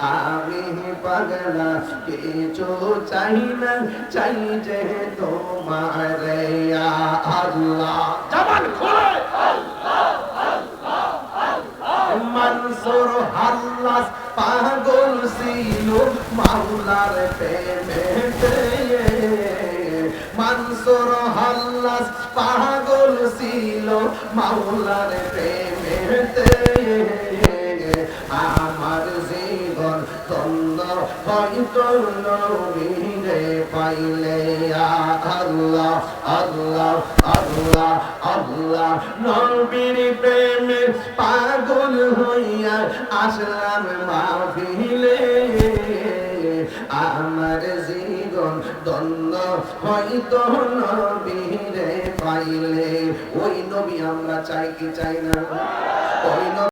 আমি পাগলা, কিছু চাই না, চাই যে তোমার মনসুর হাল্লাস, পাগল ছিল মাওলার প্রেমেতে মনসুর হাল্লাস, পাগল ছিল মাওলার প্রেমেতে আমার জীবন তন্ন পাগল হইয়া আসলাম মাহফিলে আমার জীবন দন্ন হয়তো নবীরে পাইলে, ওই নবী আমরা চাই কি চাই না? ওই